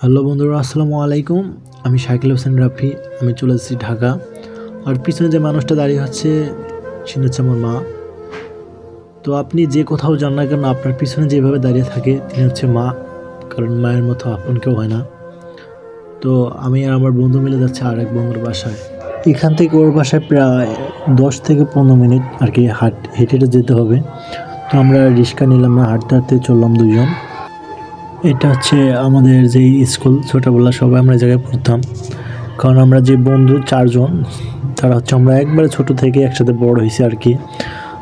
Hello বন্ধুরা, আসসালামু আলাইকুম। আমি শাকিল হোসেন রাফি, আমি চলে এসেছি ঢাকা। আর পিছনে যে মানুষটা দাঁড়িয়ে হচ্ছে, সেটা হচ্ছে আমার মা। তো আপনি যে কোথাও যান না কেন, আপনার পিছনে যেভাবে দাঁড়িয়ে থাকে, তিনি হচ্ছে মা। কারণ মায়ের মতো আপন কেউ হয় না। তো আমি আর আমার বন্ধু মিলে যাচ্ছে আর এক বন্ধুর বাসায়। এখান থেকে ওর বাসায় প্রায় দশ থেকে পনেরো মিনিট আর কি হাট হেঁটে হেঁটে যেতে হবে। তো আমরা রিক্সা নিলাম না হাঁটতে হাঁটতে চললাম দুজন। এটা হচ্ছে আমাদের যে স্কুল ছোটোবেলা সবাই আমরা এই জায়গায় পড়তাম। কারণ আমরা যে বন্ধু চারজন, তারা হচ্ছে আমরা একবারে ছোট থেকে একসাথে বড় হয়েছি আর কি।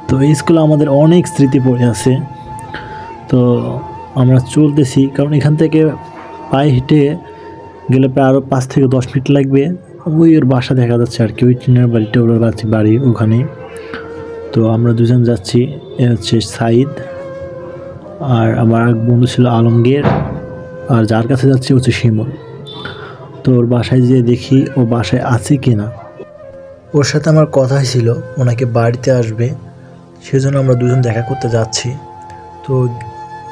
তো এই স্কুলে আমাদের অনেক স্মৃতি পড়ে আছে। তো আমরা চলতেছি, কারণ এখান থেকে পায়ে হেঁটে গেলে প্রায় আরও পাঁচ থেকে দশ মিনিট লাগবে। ওই ওর বাসা দেখা যাচ্ছে আর কি, ওই টিনের বাড়িটা, ওর বাড়ি ওখানেই। তো আমরা দুজন যাচ্ছি, এ হচ্ছে সাইদ। আর আমার এক বন্ধু ছিল আলমগীর, আর যার কাছে যাচ্ছি হচ্ছে শিমুল। তো ওর বাসায় যেয়ে দেখি ও বাসায় আছে কি না ওর সাথে আমার কথা ছিল, ওনাকে বাড়িতে আসবে, সেজন্য আমরা দুজন দেখা করতে যাচ্ছি। তো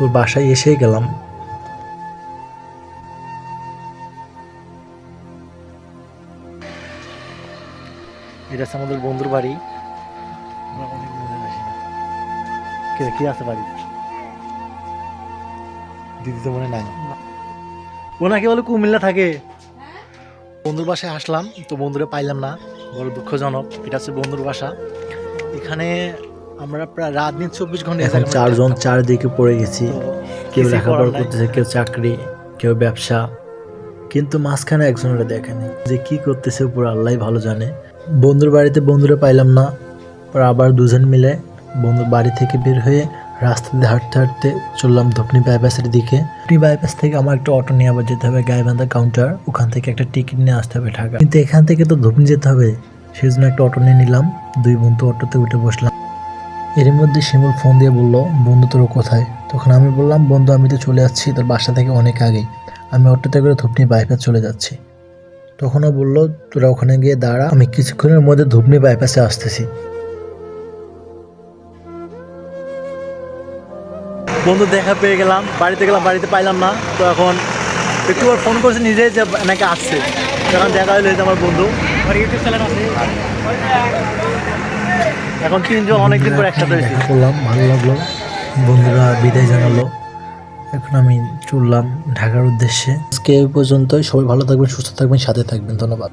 ওর বাসায় এসেই গেলাম। এটা আমাদের বন্ধুর বাড়ি। কি আছে বাড়ি দিদি তো মনে নাই। ওনাকে বলে কুমিল্লা থাকে। বন্ধুর বাসায় আসলাম তো বন্ধুরা পাইলাম না। বড় দুঃখজনক এটা হচ্ছে বন্ধুর বাসা। এখানে আমরা প্রায় রাত দিন চব্বিশ ঘণ্টা চারজন চারদিকে পড়ে গেছি। কেউ লেখাপড়া করতেছে কেউ চাকরি কেউ ব্যবসা। কিন্তু মাঝখানে একজনের দেখেনি যে কি করতেছে পুরো আল্লাহ ভালো জানে। বন্ধুর বাড়িতে বন্ধুরা পাইলাম না। আবার দুজন মিলে বন্ধুর বাড়ি থেকে বের হয়ে রাস্তা দিয়ে হাঁটতে হাঁটতে চললাম ধপনি বাইপাসের দিকে। ধপনি বাইপাস থেকে আমার একটা অটো নিয়ে আবার যেতে হবে, গাইবান্ধা কাউন্টার ওখান থেকে একটা টিকিট নিয়ে আসতে হবে ঢাকা কিন্তু এখান থেকে তো ধপনি যেতে হবে সেই জন্য একটা অটো নিয়ে নিলাম। দুই বন্ধু অটোতে উঠে বসলাম। এর মধ্যে শিমুল ফোন দিয়ে বলল, বন্ধু, তোর কোথায়? তখন আমি বললাম, বন্ধু, আমি তো চলে যাচ্ছি তোর বাসা থেকে অনেক আগেই। আমি অটোতে করে ধুপনি বাইপাস চলে যাচ্ছি। তখন ও বলল, তোরা ওখানে গিয়ে দাঁড়া, আমি কিছুক্ষণের মধ্যে ধুপনি বাইপাসে আসতেছি। বন্ধু দেখা পেয়ে গেলাম বাড়িতে গেলাম বাড়িতে পাইলাম না। তো এখন একটু আর ফোন করছে নিজে যে নাকি আসছে। যখন দেখা হলো এই যে আমার বন্ধু। ইউটিউব চ্যানেল আছে। এখন তিনজন অনেকদিন পর একসাথে হয়েছি। করলাম ভালো লাগল। বন্ধুরা বিদায় জানালো। এখন আমি চললাম ঢাকার উদ্দেশ্যে। আজকে এই পর্যন্তই। সবাই ভালো থাকবেন সুস্থ থাকবেন সাথে থাকবেন। ধন্যবাদ।